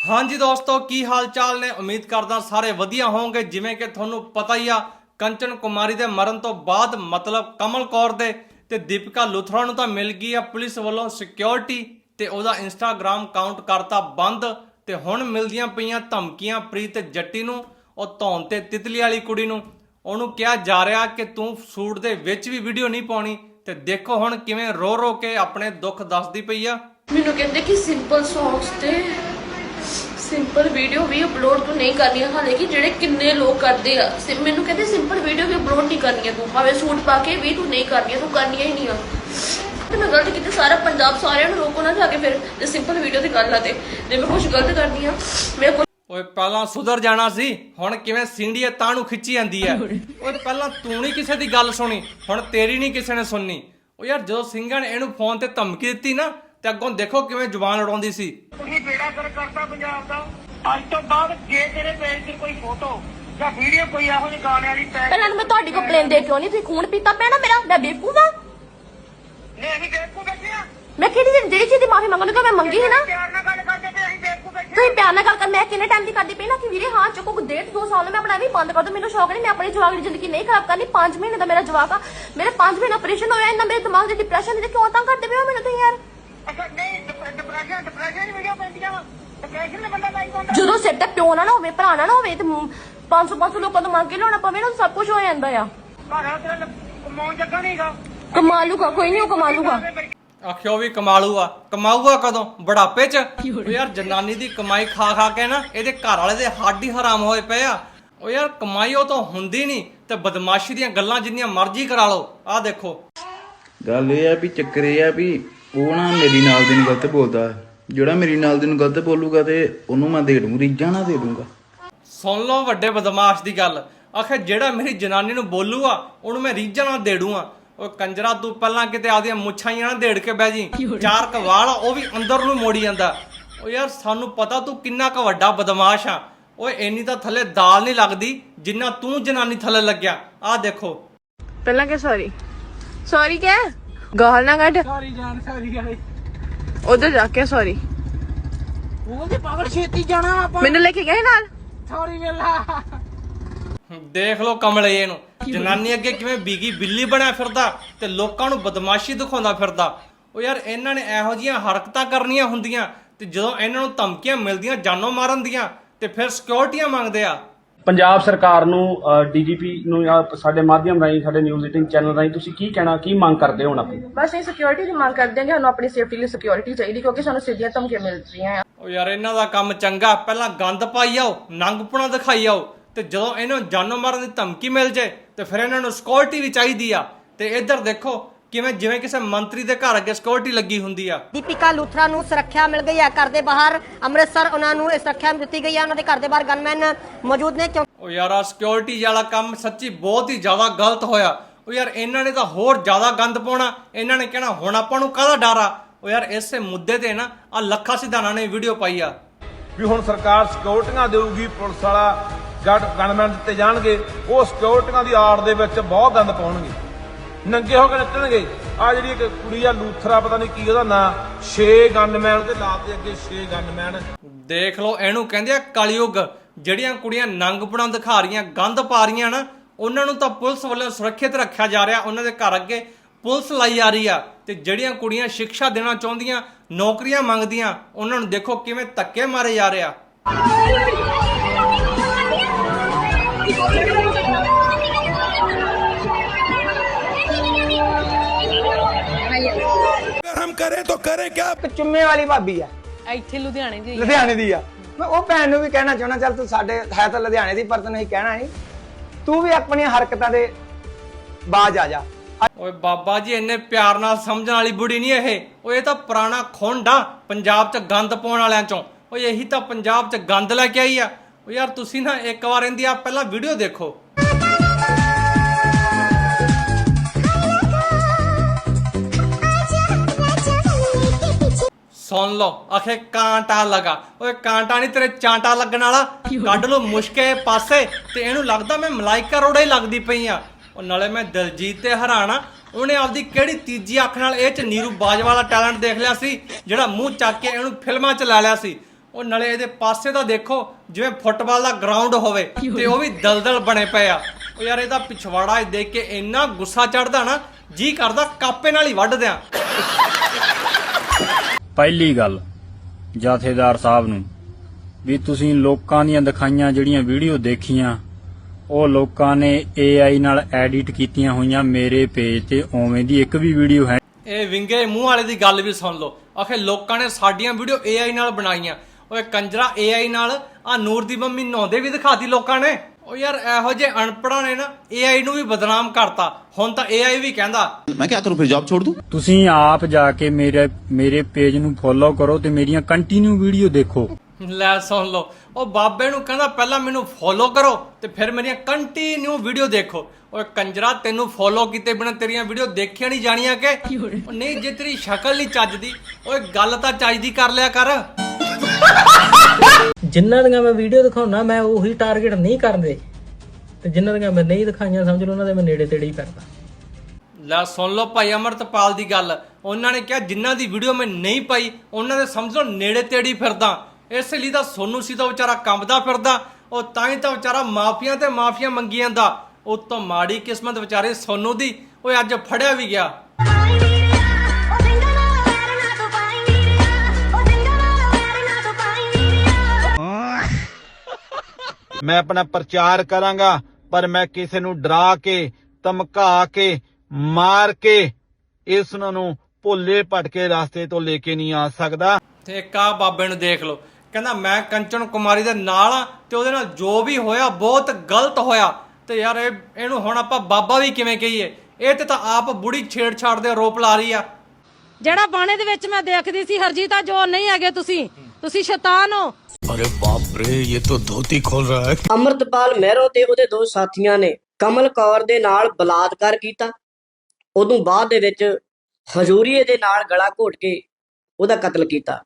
ਹਾਂਜੀ ਦੋਸਤੋ, ਕੀ ਹਾਲ ਚਾਲ ਨੇ? ਉਮੀਦ ਕਰਦਾ ਸਾਰੇ ਵਧੀਆ ਹੋਵੋਗੇ। ਜਿਵੇਂ ਕਿ ਤੁਹਾਨੂੰ ਪਤਾ ਹੀ ਆ, ਕੰਚਨ ਕੁਮਾਰੀ ਦੇ ਮਰਨ ਤੋਂ ਬਾਅਦ ਮਤਲਬ ਕਮਲ ਕੌਰ ਦੇ ਤੇ ਦੀਪਿਕਾ ਲੁਥਰਾ ਨੂੰ ਤਾਂ ਮਿਲ ਗਈ ਆ ਪੁਲਿਸ ਵੱਲੋਂ ਸਿਕਿਉਰਿਟੀ ਤੇ ਉਹਦਾ ਇੰਸਟਾਗ੍ਰam ਅਕਾਊਂਟ ਕਰਤਾ ਬੰਦ ਤੇ ਹੁਣ ਮਿਲਦੀਆਂ ਪਈਆਂ ਧਮਕੀਆਂ ਪ੍ਰੀਤ ਜੱਟੀ ਨੂੰ, ਉਹ ਧੌਣ ਤੇ ਤਿਤਲੀ ਵਾਲੀ ਕੁੜੀ ਨੂੰ। ਉਹਨੂੰ ਕਿਹਾ ਜਾ ਰਿਹਾ ਕਿ ਤੂੰ ਸੂਟ ਦੇ ਵਿੱਚ ਵੀ ਵੀਡੀਓ ਨਹੀਂ ਪਾਉਣੀ ਤੇ ਦੇਖੋ ਹੁਣ ਕਿਵੇਂ ਰੋ ਰੋ ਕੇ ਆਪਣੇ ਦੁੱਖ ਦੱਸਦੀ ਪਈ ਆ। ਮੈਨੂੰ ਕਹਿੰਦੇ ਕਿ ਸਿੰਪਲ ਸੌਂਗਸ ਤੇ ਸਿੰਪਲ ਵੀਡੀਓ ਵੀ ਅਪਲੋਡ ਤੂੰ ਨਹੀਂ ਕਰਨੀ ਹਾਲੇ ਕਿ ਜਿਹੜੇ ਕਿੰਨੇ ਲੋਕ ਕਰਦੇ ਆ। ਸਿ- ਮੈਨੂੰ ਕਹਿੰਦੇ ਸਿੰਪਲ ਵੀਡੀਓ ਵੀ ਅਪਲੋਡ ਨਹੀਂ ਕਰਨੀ ਆ ਤੂੰ। ਭਾਵੇਂ ਸੂਟ ਪਾ ਕੇ ਵੀ ਤੂੰ ਨਹੀਂ ਕਰਨੀ ਆ ਤੂੰ ਕਰਨੀਆਂ ਹੀ ਨਹੀਂ ਆ। ਤੇ ਮੈਂ ਗਲਤ ਕੀਤੀ ਸਾਰਾ ਪੰਜਾਬ ਸਾਰਿਆਂ ਨੂੰ ਰੋਕੋ ਨਾ ਜਾ ਕੇ ਫਿਰ ਜੇ ਸਿੰਪਲ ਵੀਡੀਓ ਦੀ ਗੱਲ ਆ ਤੇ। ਜੇ ਮੈਂ ਕੁਝ ਗਲਤ ਕਰਦੀ ਆ ਮੈਂ ਕੁਛ ਓਏ ਪਹਿਲਾਂ ਸੁਧਰ ਜਾਣਾ ਸੀ ਹੁਣ ਕਿਵੇਂ ਸਿੰਡੀਏ ਤਾਂ ਨੂੰ ਖਿੱਚੀ ਜਾਂਦੀ ਐ ਓਏ ਪਹਿਲਾਂ ਤੂੰ ਨਹੀਂ ਕਿਸੇ ਦੀ ਗੱਲ ਸੁਣੀ ਹੁਣ ਤੇਰੀ ਨਹੀਂ ਕਿਸੇ ਨੇ ਸੁਣਨੀ। ਓ ਯਾਰ ਜਦੋਂ ਸਿੰਘਾਂ ਨੇ ਇਹਨੂੰ ਫੋਨ ਤੇ ਧਮਕੀ ਦਿੱਤੀ ਨਾ ਤੇ ਅੱਗੋਂ ਦੇਖੋ ਕਿਵੇਂ ਜ਼ੁਬਾਨ ਉਡਾਉਂਦੀ ਸੀ। ਤੁਸੀਂ ਬੇੜਾ ਕਰ ਕਰਤਾ ਪੰਜਾਬ ਦਾ। ਅੱਜ ਤੋਂ ਬਾਅਦ ਜੇ ਤੇਰੇ ਪੇਜ ਤੇ ਕੋਈ ਫੋਟੋ ਜਾਂ ਵੀਡੀਓ ਕੋਈ ਇਹੋ ਜਿਹੀ ਗਾਣੇ ਵਾਲੀ ਪੈ ਪਹਿਲਾਂ ਮੈਂ ਤੁਹਾਡੀ ਕੰਪਲੇਨ ਦੇ ਕਿਉਂ ਨਹੀਂ ਤੁਸੀਂ ਖੂਨ ਪੀਤਾ ਪੈਣਾ ਮੇਰਾ ਮੈਂ ਬੇਵਕੂਫ ਆ ਨਹੀਂ ਅਸੀਂ ਬੇਵਕੂਫ ਬੈਠੇ ਆ ਮੈਂ ਕਿਹੜੀ ਚੀਜ਼- ਜਿਹੜੀ ਚੀਜ਼ ਦੀ ਮਾਫੀ ਮੰਗਣ ਨੂੰ ਮੈਂ ਮੰਗੀ ਹੈ ਨਾ? ਪਿਆਰ ਨਾਲ ਗੱਲ ਕਰਦੇ ਤੇ ਅਸੀਂ ਬੇਵਕੂਫ ਬੈਠੇ ਤੁਸੀਂ ਪਿਆਰ ਨਾਲ ਗੱਲ ਕਰ ਮੈਂ ਕਿੰਨੇ ਟਾਈਮ ਦੀ ਕਰਦੀ ਪਈ ਨਾ ਕਿ ਵੀਰੇ ਹਾਂ ਚੁੱਕੋ ਡੇਢ ਦੋ ਸਾਲ ਨੂੰ ਮੈਂ ਆਪਣਾ ਵੀ ਬੰਦ ਕਰ ਦੂੰ ਮੈਨੂੰ ਸ਼ੌਕ ਨਹੀਂ ਮੈਂ ਆਪਣੀ ਜਵਾਕ ਦੀ ਜ਼ਿੰਦਗੀ ਨਹੀਂ ਖਰਾਬ ਕਰਨੀ 5 ਮਹੀਨੇ ਦਾ ਮੇਰਾ ਜਵਾਕ ਆ। ਮੇਰੇ 5 ਮਹੀਨੇ ਆਪਰੇਸ਼ਨ ਹੋਇਆ ਇੰਨਾ ਮੇਰੇ ਦਿਮਾਗ 'ਚ ਡਿਪਰੈਸ਼ਨ ਕਿਉਂ ਤਾਂ ਕਰਦੇ ਪਏ ਹੋ ਮੈਨੂੰ ਤੁਸੀਂ ਯਾਰ? ਅੱਛਾ ਨਹੀਂ ਡਿਪਰੈਸ਼ਨ ਡਿਪਰੈਸ਼ਨ ਦੀ ਵੀਡੀਓ ਪੈਂਦੀਆਂ ਵਾ। ਡਿਪਰੈਸ਼ਨ ਦੇ ਬੰਦਾ ਲਾਈਕ ਹੁੰਦਾ ਜਦੋਂ ਸਿਰ ਤੇ ਪਿਓ ਨਾ ਨਾ ਹੋਵੇ ਭਰਾ ਨਾ ਨਾ ਹੋਵੇ ਤੇ 500 500 ਲੋਕਾਂ ਤੋਂ ਮੰਗ ਕੇ ਲਿਆਉਣਾ ਪਵੇ ਨਾ ਸਭ ਕੁਝ ਹੋ ਜਾਂਦਾ ਆ। ਭਾਰਾ ਤੇਰਾ ਲ- ਕਮਾਉਣ ਜੱਗਾ ਨਹੀਂਗਾ ਕਮਾ ਲੂਗਾ ਕੋਈ ਨਹੀਂ ਉਹ ਕਮਾ ਲੂਗਾ ਆਖਿਓ ਵੀ ਕਮਾਲੂ ਆ ਕਮਾਊਗਾ ਕਦੋਂ? ਬੁਢਾਪੇ 'ਚ? ਓ ਯਾਰ ਜਨਾਨੀ ਦੀ ਕਮਾਈ ਖਾ ਖਾ ਕੇ ਨਾ ਇਹਦੇ ਘਰ ਵਾਲੇ ਦੇ ਹੱਡ ਹੀ ਹਰਾਮ ਹੋਏ ਪਏ ਆ। ਓ ਯਾਰ ਕਮਾਈ ਉਹ ਤਾਂ ਹੁੰਦੀ ਨਹੀਂ ਤੇ ਬਦਮਾਸ਼ੀ ਦੀਆਂ ਗੱਲਾਂ ਜਿੰਨੀਆਂ ਮਰਜ਼ੀ ਕਰਾ ਲਓ। ਆਹ ਦੇਖੋ। ਗੱਲ ਇਹ ਆ ਵੀ ਚੱਕਰ ਇਹ ਆ ਵੀ ਉਹ ਨਾ ਮੇਰੀ ਨਾਲ ਦੀ ਨੂੰ ਗਲਤ ਬੋਲਦਾ ਹੈ। ਜਿਹੜਾ ਮੇਰੀ ਨਾਲ ਦੀ ਨੂੰ ਗਲਤ ਬੋਲੂਗਾ ਤੇ ਉਹਨੂੰ ਮੈਂ ਦੇ ਦੂੰ ਰੀਝਾਂ ਨਾ ਦੇ ਦੂੰਗਾ। ਸੁਣ ਲਓ ਵੱਡੇ ਬਦਮਾਸ਼ ਦੀ ਗੱਲ। ਆਖੇ ਜਿਹੜਾ ਮੇਰੀ ਜਨਾਨੀ ਨੂੰ ਬੋਲੂਗਾ ਉਹਨੂੰ ਮੈਂ ਰੀਝਾਂ ਨਾਲ ਦੇੜੂਆ ਓ ਕੰਜਰਾ ਤੂੰ ਪਹਿਲਾਂ ਕਿਤੇ ਆਦੀਆਂ ਮੁੱਛਾਂ ਹੀ ਨਾ ਦੇੜ ਕੇ ਬਹਿ ਜੀ। ਚਾਰ ਕਵਾਲ ਉਹ ਵੀ ਅੰਦਰ ਨੂੰ ਮੋੜੀ ਜਾਂਦਾ। ਓ ਯਾਰ ਸਾਨੂੰ ਪਤਾ ਤੂੰ ਕਿੰਨਾ ਕੁ ਵੱਡਾ ਬਦਮਾਸ਼ ਆ। ਓਏ ਇੰਨੀ ਤਾਂ ਥੱਲੇ ਦਾਲ ਨਹੀਂ ਲੱਗਦੀ ਜਿੰਨਾ ਤੂੰ ਜਨਾਨੀ ਥੱਲੇ ਲੱਗਿਆ। ਆਹ ਦੇਖੋ। ਪਹਿਲਾਂ ਕਿ ਸੌਰੀ ਸੌਰੀ ਕਿਆ? ਗਾਲ ਨਾ ਕੱਢ। ਸਾਰੀ ਜਾਨ ਸਾਰੀ ਗਾਲੀ ਉਧਰ ਜਾ ਕੇ ਸੌਰੀ ਉਹਦੇ ਪਾਗਲ ਛੇਤੀ ਜਾਣਾ ਆਪਾਂ। ਮੈਨੂੰ ਲੈ ਕੇ ਗਏ ਨਾਲ? ਸੌਰੀ ਵੇਲਾ। ਦੇਖ ਲਓ ਕਮਲੇ ਇਹਨੂੰ ਜਨਾਨੀ ਅੱਗੇ ਕਿਵੇਂ ਬੀਗੀ ਬਿੱਲੀ ਬਣਿਆ ਫਿਰਦਾ ਤੇ ਲੋਕਾਂ ਨੂੰ ਬਦਮਾਸ਼ੀ ਦਿਖਾਉਂਦਾ ਫਿਰਦਾ। ਉਹ ਯਾਰ ਇਹਨਾਂ ਨੇ ਇਹੋ ਜੀਆਂ ਹਰਕਤਾਂ ਕਰਨੀਆਂ ਹੁੰਦੀਆਂ ਤੇ ਜਦੋਂ ਇਹਨਾਂ ਨੂੰ ਧਮਕੀਆਂ ਮਿਲਦੀਆਂ ਜਾਨੋਂ ਮਾਰਨ ਦੀਆਂ ਤੇ ਫਿਰ ਸਿਕਿਉਰਿਟੀਆਂ ਮੰਗਦੇ ਆ। ਪੰਜਾਬ ਸਰਕਾਰ ਨੂੰ ਡੀਜੀਪੀ ਨੂੰ ਜਾਂ ਸਾਡੇ ਮਾਧਿਅਮ ਰਾਹੀਂ ਸਾਡੇ ਨਿਊਜ਼ 18 ਚੈਨਲ ਰਾਹੀਂ ਤੁਸੀਂ ਕੀ ਕਹਿਣਾ ਕੀ ਮੰਗ ਕਰਦੇ ਹੋ ਹੁਣ ਆਪਣੀ? ਬਸ ਇਹ ਸਿਕਿਉਰਿਟੀ ਦੀ ਮੰਗ ਕਰਦੇ ਹਾਂ ਕਿ ਸਾਨੂੰ ਆਪਣੀ ਸੇਫਟੀ ਲਈ ਸਿਕਿਉਰਿਟੀ ਚਾਹੀਦੀ ਕਿਉਂਕਿ ਸਾਨੂੰ ਸਿੱਧੀਆਂ ਧਮਕੀਆਂ ਮਿਲ ਰਹੀਆਂ ਆ। ਉਹ ਯਾਰ ਇਹਨਾਂ ਦਾ ਕੰਮ ਚੰਗਾ ਪਹਿਲਾਂ ਗੰਦ ਪਾਈ ਆਓ ਨੰਗਪੁਣਾ ਦਿਖਾਈ ਆਓ ਤੇ ਜਦੋਂ ਇਹਨਾਂ ਨੂੰ ਜਾਨੋਂ ਮਾਰਨ ਦੀ ਧਮਕੀ ਮਿਲ ਜੇ ਤੇ ਫਿਰ ਇਹਨਾਂ ਨੂੰ ਸਿਕਿਉਰਿਟੀ ਵੀ ਚਾਹੀਦੀ ਆ। ਤੇ ਇੱਧਰ ਦੇਖੋ ਕਿਵੇਂ ਜਿਵੇਂ ਕਿਸੇ ਮੰਤਰੀ ਦੇ ਘਰ ਅੱਗੇ ਸਿਕਿਉਰਿਟੀ ਲੱਗੀ ਹੁੰਦੀ ਆ? ਦੀਪਿਕਾ ਲੂਥਰਾ ਨੂੰ ਸੁਰੱਖਿਆ ਮਿਲ ਗਈ ਹੈ। ਘਰ ਦੇ ਬਾਹਰ ਅੰਮ੍ਰਿਤਸਰ ਉਹਨਾਂ ਨੂੰ ਇਹ ਸੁਰੱਖਿਆ ਦਿੱਤੀ ਗਈ ਹੈ। ਉਹਨਾਂ ਦੇ ਘਰ ਦੇ ਬਾਹਰ ਗਨਮੈਨ ਮੌਜੂਦ ਨੇ। ਕਿਉਂ? ਉਹ ਯਾਰ ਆ ਸਿਕਿਉਰਿਟੀ ਵਾਲਾ ਕੰਮ ਸੱਚੀ ਬਹੁਤ ਹੀ ਜ਼ਿਆਦਾ ਗਲਤ ਹੋਇਆ। ਉਹ ਯਾਰ ਇਹਨਾਂ ਨੇ ਤਾਂ ਹੋਰ ਜ਼ਿਆਦਾ ਗੰਦ ਪਾਉਣਾ। ਇਹਨਾਂ ਨੇ ਕਹਿਣਾ ਹੁਣ ਆਪਾਂ ਨੂੰ ਕਾਹਦਾ ਡਰ ਆ? ਉਹ ਯਾਰ ਇਸੇ ਮੁੱਦੇ ਤੇ ਨਾ ਆ ਲੱਖਾ ਸਿਧਾਣਾ ਨੇ ਵੀਡੀਓ ਪਾਈ ਆ। ਵੀ ਹੁਣ ਸਰਕਾਰ ਸਿਕਿਉਰਟੀਆਂ ਦੇਊਗੀ ਪੁਲਿਸ ਵਾਲਾ ਗਨ ਗਨਮੈਨ ਦਿੱਤੇ ਜਾਣਗੇ ਉਹ ਸਿਕਿਉਰਟੀਆਂ ਦੀ ਆੜ ਦੇ ਵਿੱਚ ਬਹੁਤ ਗੰਦ ਪਾਉਣਗੇ। ਨੰਗੇ ਹੋ ਕੇ ਨੱਚਣਗੇ ਆ ਜਿਹੜੀ ਇੱਕ ਕੁੜੀ ਆ ਲੂਥਰਾ ਪਤਾ ਨਹੀਂ ਕੀ ਉਹਦਾ ਨਾਂ। 6 ਗਨਮੈਨ ਤੇ ਲਾਤੇ ਅੱਗੇ 6 ਗਨਮੈਨ ਦੇਖ ਲਓ ਇਹਨੂੰ ਕਹਿੰਦੇ ਆ ਕਲਯੁਗ। ਜਿਹੜੀਆਂ ਕੁੜੀਆਂ ਨੰਗਪੁਣਾ ਦਿਖਾ ਰਹੀਆਂ ਗੰਦ ਪਾ ਰਹੀਆਂ ਨਾ ਉਹਨਾਂ ਨੂੰ ਤਾਂ ਪੁਲਿਸ ਵੱਲੋਂ ਸੁਰੱਖਿਅਤ ਰੱਖਿਆ ਜਾ ਰਿਹਾ ਉਹਨਾਂ ਦੇ ਘਰ ਅੱਗੇ ਪੁਲਿਸ ਲਾਈ ਜਾ ਰਹੀ ਆ। ਤੇ ਜਿਹੜੀਆਂ ਕੁੜੀਆਂ ਸਿੱਖਿਆ ਦੇਣਾ ਚਾਹੁੰਦੀਆਂ ਨੌਕਰੀਆਂ ਮੰਗਦੀਆਂ ਉਹਨਾਂ ਨੂੰ ਦੇਖੋ ਕਿਵੇਂ ਧੱਕੇ ਮਾਰੇ ਜਾ ਰਿਹਾ ਇੱਕ ਚੁੰਮੇ ਵਾਲੀ ਭਾਬੀ ਆ। ਇੱਥੇ ਲੁਧਿਆਣੇ ਦੀ ਲੁਧਿਆਣੇ ਦੀ ਆ। ਮੈਂ ਉਹ ਭੈਣ ਨੂੰ ਵੀ ਕਹਿਣਾ ਚਾਹੁੰਦਾ ਚੱਲ ਤੂੰ ਸਾਡੇ ਹੈ ਤਾਂ ਲੁਧਿਆਣੇ ਦੀ ਪਰ ਤੈਨੂੰ ਨਹੀਂ ਕਹਿਣਾ ਨਹੀਂ। ਤੂੰ ਵੀ ਆਪਣੀਆਂ ਹਰਕਤਾਂ ਦੇ ਬਾਜ ਆ ਜਾ। ਓਏ ਬਾਬਾ ਜੀ ਇੰਨੇ ਪਿਆਰ ਨਾਲ ਸਮਝਣ ਵਾਲੀ ਬੁੜੀ ਨਹੀਂ ਇਹ। ਓਏ ਇਹ ਤਾਂ ਪੁਰਾਣਾ ਖੁੰਡ ਆ ਪੰਜਾਬ 'ਚ ਗੰਦ ਪਾਉਣ ਵਾਲਿਆਂ 'ਚੋਂ। ਓਏ ਇਹੀ ਤਾਂ ਪੰਜਾਬ 'ਚ ਗੰਦ ਲੈ ਕੇ ਆਈ ਆ। ਓ ਯਾਰ ਤੁਸੀਂ ਨਾ ਇੱਕ ਵਾਰ ਇਹਦੀ ਆ ਪਹਿਲਾਂ ਵੀਡੀਓ ਦੇਖੋ। ਸੁਣ ਲਓ, ਆਖੇ ਕਾਂਟਾ ਲਗਾ। ਓਏ ਕਾਂਟਾ ਨਹੀਂ ਤੇਰੇ ਚਾਂਟਾ ਲੱਗਣ ਵਾਲਾ। ਕੱਢ ਲਓ ਮੁਸ਼ਕੇ ਪਾਸੇ, ਤੇ ਇਹਨੂੰ ਲੱਗਦਾ ਮੈਂ ਮਲਾਈਕਾ ਰੋੜਾ ਹੀ ਲੱਗਦੀ ਪਈ ਆ। ਉਹ ਨਾਲੇ ਮੈਂ ਦਿਲਜੀਤ ਤੇ ਹਰਾਣਾ ਉਹਨੇ ਆਪਦੀ ਕਿਹੜੀ ਤੀਜੀ ਅੱਖ ਨਾਲ ਇਹ ਚ ਨੀਰੂ ਬਾਜਵਾ ਵਾਲਾ ਟੈਲੈਂਟ ਦੇਖ ਲਿਆ ਸੀ, ਜਿਹੜਾ ਮੂੰਹ ਚੱਕ ਕੇ ਇਹਨੂੰ ਫਿਲਮਾਂ ਚ ਲੈ ਲਿਆ ਸੀ। ਉਹ ਨਾਲੇ ਇਹਦੇ ਪਾਸੇ ਦਾ ਦੇਖੋ, ਜਿਵੇਂ ਫੁੱਟਬਾਲ ਦਾ ਗਰਾਊਂਡ ਹੋਵੇ, ਤੇ ਉਹ ਵੀ ਦਲਦਲ ਬਣੇ ਪਏ ਆ। ਉਹ ਯਾਰ ਇਹਦਾ ਪਿਛਵਾੜਾ ਇਹ ਦੇਖ ਕੇ ਇੰਨਾ ਗੁੱਸਾ ਚੜਦਾ ਨਾ, ਜੀ ਕਰਦਾ, ਕਾਪੇ ਨਾਲ ਹੀ ਵੱਢ ਦਿਆਂ। ਪਹਿਲੀ ਗੱਲ ਜਥੇਦਾਰ ਸਾਹਿਬ ਨੂੰ ਵੀ ਤੁਸੀਂ ਲੋਕਾਂ ਦੀਆਂ ਦਿਖਾਈਆਂ ਜਿਹੜੀਆਂ ਵੀਡੀਓ ਦੇਖੀਆਂ, ਉਹ ਲੋਕਾਂ ਨੇ AI ਨਾਲ ਐਡਿਟ ਕੀਤੀਆਂ ਹੋਈਆਂ ਮੇਰੇ ਪੇਜ ਤੇ ਉਵੇਂ ਦੀ ਇੱਕ ਵੀ ਵੀਡੀਓ ਹੈ ਇਹ ਵਿੰਗੇ ਮੂੰਹ ਵਾਲੇ ਦੀ ਗੱਲ ਵੀ ਸੁਣ ਲਓ। ਆਖੇ ਲੋਕਾਂ ਨੇ ਸਾਡੀਆਂ ਵੀਡੀਓ AI ਨਾਲ ਬਣਾਈਆਂ। ਓਏ ਕੰਜਰਾ AI ਨਾਲ ਆ ਨੂਰ ਦੀ ਮੰਮੀ ਨਹਾਉਂਦੇ ਵੀ ਦਿਖਾਤੀ ਲੋਕਾਂ ਨੇ। ਉਹ ਯਾਰ ਇਹੋ ਜੇ ਅਨਪੜਾਂ ਨੇ ਨਾ AI ਨੂੰ ਵੀ ਬਦਨਾਮ ਕਰਤਾ। ਹੁਣ ਤਾਂ AI ਵੀ ਕਹਿੰਦਾ। ਮੈਂ ਕਿਹਾ ਕਰੂੰ ਫਿਰ ਜੌਬ ਛੋੜ ਦੂੰ? ਤੁਸੀਂ ਆਪ ਜਾ ਕੇ ਮੇਰੇ ਮੇਰੇ ਪੇਜ ਨੂੰ ਫੋਲੋ ਕਰੋ ਤੇ ਮੇਰੀਆਂ ਕੰਟੀਨਿਊ ਵੀਡੀਓ ਦੇਖੋ। ਲੈ ਸੁਣ ਲਓ। ਉਹ ਬਾਬੇ ਨੂੰ ਕਹਿੰਦਾ ਪਹਿਲਾਂ ਮੈਨੂੰ ਫੋਲੋ ਕਰੋ ਤੇ ਫਿਰ ਮੇਰੀਆਂ ਕੰਟੀਨਿਊ ਵੀਡੀਓ ਦੇਖੋ। ਓਏ ਕੰਜਰਾ ਤੈਨੂੰ ਫੋਲੋ ਕੀਤੇ ਬਿਨਾਂ ਤੇਰੀਆਂ ਵੀਡੀਓ ਦੇਖੀਆਂ ਨਹੀਂ ਜਾਣੀਆਂ ਕਿ? ਨਹੀਂ ਜੇ ਤੇਰੀ ਸ਼ਕਲ ਨਹੀਂ ਚੱਜਦੀ ਓਏ ਗੱਲ ਤਾਂ ਚੱਜਦੀ ਕਰ ਲਿਆ ਕਰ। ਜਿਨ੍ਹਾਂ ਦੀਆਂ ਮੈਂ ਵੀਡੀਓ ਦਿਖਾਉਣਾ ਮੈਂ ਉਹੀ ਟਾਰਗੇਟ ਨਹੀਂ ਕਰਦੇ ਤੇ ਜਿਨ੍ਹਾਂ ਦੀਆਂ ਮੈਂ ਨਹੀਂ ਦਿਖਾਈਆਂ ਸਮਝ ਲਓ ਉਹਨਾਂ ਦੇ ਮੈਂ ਨੇੜੇ ਤੇੜੇ ਹੀ ਕਰਦਾ ਲੈ ਸੁਣ ਲਓ ਭਾਈ ਅਮਰਤਪਾਲ ਦੀ ਗੱਲ। ਉਹਨਾਂ ਨੇ ਕਿਹਾ ਜਿਨ੍ਹਾਂ ਦੀ ਵੀਡੀਓ ਮੈਂ ਨਹੀਂ ਪਾਈ ਉਹਨਾਂ ਦੇ ਸਮਝ ਲਓ ਨੇੜੇ ਤੇੜੀ ਫਿਰਦਾ। ਇਸ ਲਈ ਤਾਂ ਸੋਨੂ ਸੀ ਤਾਂ ਵਿਚਾਰਾ ਕੰਬਦਾ ਫਿਰਦਾ। ਉਹ ਤਾਂ ਹੀ ਤਾਂ ਵਿਚਾਰਾ ਮਾਫੀਆਂ ਤੇ ਮਾਫੀਆਂ ਮੰਗੀ ਜਾਂਦਾ। ਉਹ ਤੋਂ ਮਾੜੀ ਕਿਸਮਤ ਵਿਚਾਰੇ ਸੋਨੂ ਦੀ ਓਏ ਅੱਜ ਫੜਿਆ ਵੀ ਗਿਆ। ਮੈਂ ਆਪਣਾ ਪ੍ਰਚਾਰ ਕਰਾਂਗਾ ਪਰ ਮੈਂ ਕਿਸੇ ਨੂੰ ਡਰਾ ਕੇ ਧਮਕਾ ਕੇ ਮਾਰ ਕੇ ਇਸ ਨੂੰ ਭੁੱਲੇ ਭਟਕੇ ਰਸਤੇ ਤੋਂ ਲੈ ਕੇ ਨਹੀਂ ਆ ਸਕਦਾ। ਤੇ ਆਹ ਬਾਬੇ ਨੂੰ ਦੇਖ ਲਓ ਕਹਿੰਦਾ ਮੈਂ ਕੰਚਨ ਕੁਮਾਰੀ ਦੇ ਨਾਲ ਆ ਤੇ ਉਹਦੇ ਨਾਲ ਜੋ ਵੀ ਹੋਇਆ ਬਹੁਤ ਗਲਤ ਹੋਇਆ। ਤੇ ਯਾਰ ਇਹ ਇਹਨੂੰ ਹੁਣ ਆਪਾਂ ਬਾਬਾ ਵੀ ਕਿਵੇਂ ਕਹੀਏ? ਇਹ ਤੇ ਤਾਂ ਆਪ ਬੁੜੀ ਛੇੜਛਾੜ ਦੇ ਆਰੋਪ ਲਾ ਰਹੀ ਆ। ਜਿਹੜਾ ਬਾਣੇ ਦੇ ਵਿੱਚ ਮੈਂ ਦੇਖਦੀ ਸੀ ਹਰਜੀਤਾ ਜੋ ਨਹੀਂ ਹੈਗੇ ਤੁਸੀਂ। ਤੁਸੀਂ ਸ਼ੈਤਾਨ ਹੋ। ਅਮਰਤਪਾਲ ਮਹਿਰੋ ਤੇ ਉਹਦੇ ਦੋ ਸਾਥੀਆਂ ਨੇ ਕਮਲ ਕੌਰ ਦੇ ਨਾਲ ਬਲਾਤਕਾਰ ਕੀਤਾ। ਉਦੋਂ ਬਾਅਦ ਦੇ ਵਿੱਚ ਹਜ਼ੂਰੀਏ ਦੇ ਨਾਲ ਗਲਾ ਘੋਟ ਕੇ ਉਹਦਾ ਕਤਲ ਕੀਤਾ।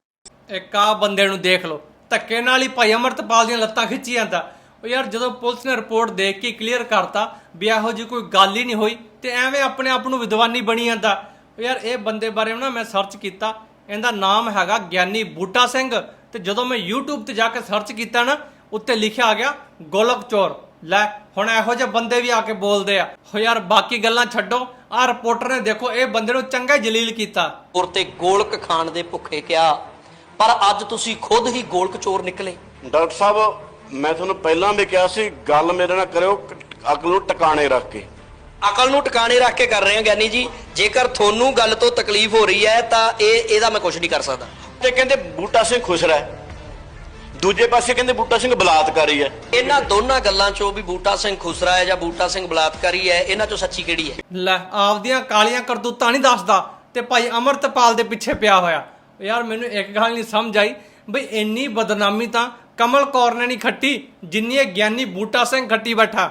ਇੱਕ ਆ ਬੰਦੇ ਨੂੰ ਦੇਖ ਲਓ ਧੱਕੇ ਨਾਲ ਹੀ ਭਾਈ ਅਮਰਤਪਾਲ ਦੀਆਂ ਲੱਤਾਂ ਖਿੱਚੀ ਜਾਂਦਾ। ਉਹ ਯਾਰ ਜਦੋਂ ਪੁਲਿਸ ਨੇ ਰਿਪੋਰਟ ਦੇਖ ਕੇ ਕਲੀਅਰ ਕਰਤਾ ਵੀ ਇਹੋ ਜਿਹੀ ਕੋਈ ਗੱਲ ਹੀ ਨਹੀਂ ਹੋਈ ਤੇ ਐਵੇਂ ਆਪਣੇ ਆਪ ਨੂੰ ਵਿਦਵਾਨੀ ਬਣੀ ਜਾਂਦਾ। ਉਹ ਯਾਰ ਇਹ ਬੰਦੇ ਬਾਰੇ ਨਾ ਮੈਂ ਸਰਚ ਕੀਤਾ ਇਹਦਾ ਨਾਮ ਹੈਗਾ ਗਿਆਨੀ ਬੂਟਾ ਸਿੰਘ। ਤੇ ਜਦੋਂ ਮੈਂ YouTube ਤੇ ਜਾ ਕੇ ਸਰਚ ਕੀਤਾ ਨਾ ਉੱਤੇ ਲਿਖਿਆ ਆ ਗਿਆ ਗੋਲਕ ਚੋਰ। ਲੈ ਹੁਣ ਇਹੋ ਜਿਹੇ ਬੰਦੇ ਵੀ ਆ ਕੇ ਬੋਲਦੇ ਆ। ਹੋ ਯਾਰ ਬਾਕੀ ਗੱਲਾਂ ਛੱਡੋ। ਆਹ ਰਿਪੋਰਟਰ ਨੇ ਦੇਖੋ ਇਹ ਬੰਦੇ ਨੂੰ ਚੰਗਾ ਜਲੀਲ ਕੀਤਾ। ਔਰ ਤੇ ਗੋਲਕ ਖਾਣ ਦੇ ਭੁੱਖੇ ਕਿਹਾ ਪਰ ਅੱਜ ਤੁਸੀਂ ਖੁਦ ਹੀ ਗੋਲਕ ਚੋਰ ਨਿਕਲੇ। ਡਾਕਟਰ ਸਾਹਿਬ ਮੈਂ ਤੁਹਾਨੂੰ ਪਹਿਲਾਂ ਵੀ ਕਿਹਾ ਸੀ ਗੱਲ ਮੇਰੇ ਨਾਲ ਕਰਿਓ ਅਕਲ ਨੂੰ ਟਿਕਾਣੇ ਰੱਖ ਕੇ। ਅਕਲ ਨੂੰ ਟਿਕਾਣੇ ਰੱਖ ਕੇ ਕਰ ਰਹੇ ਹਾਂ ਗਿਆਨੀ ਜੀ। ਜੇਕਰ ਤੁਹਾਨੂੰ ਗੱਲ ਤੋਂ ਤਕਲੀਫ ਹੋ ਰਹੀ ਹੈ ਤਾਂ ਇਹ ਇਹਦਾ ਮੈਂ ਕੁਝ ਨਹੀਂ ਕਰ ਸਕਦਾ। ਤੇ ਕਹਿੰਦੇ ਬੂਟਾ ਸਿੰਘ ਖੁਸਰਾ ਹੈ ਦੂਜੇ ਪਾਸੇ ਕਹਿੰਦੇ ਬੂਟਾ ਸਿੰਘ ਬਲਾਤਕਾਰੀ ਹੈ। ਇਹਨਾਂ ਦੋਨਾਂ ਗੱਲਾਂ ਚੋਂ ਵੀ ਬੂਟਾ ਸਿੰਘ ਖੁਸਰਾ ਹੈ ਜਾਂ ਬੂਟਾ ਸਿੰਘ ਬਲਾਤਕਾਰੀ ਹੈ ਇਹਨਾਂ ਚੋਂ ਸੱਚੀ ਕਿਹੜੀ ਹੈ? ਲੈ ਆਪਦੀਆਂ ਕਾਲੀਆਂ ਕਰਤੂਤਾਂ ਨਹੀਂ ਦੱਸਦਾ ਤੇ ਭਾਈ ਅਮਰਤਪਾਲ ਦੇ ਪਿੱਛੇ ਪਿਆ ਹੋਇਆ। ਯਾਰ ਮੈਨੂੰ ਇੱਕ ਗੱਲ ਨਹੀਂ ਸਮਝ ਆਈ ਬਈ ਇੰਨੀ ਬਦਨਾਮੀ ਤਾਂ ਕਮਲ ਕੌਰ ਨੇ ਨਹੀਂ ਖੱਟੀ ਜਿੰਨੀ ਇਹ ਗਿਆਨੀ ਬੂਟਾ ਸਿੰਘ ਖੱਟੀ ਬੈਠਾ।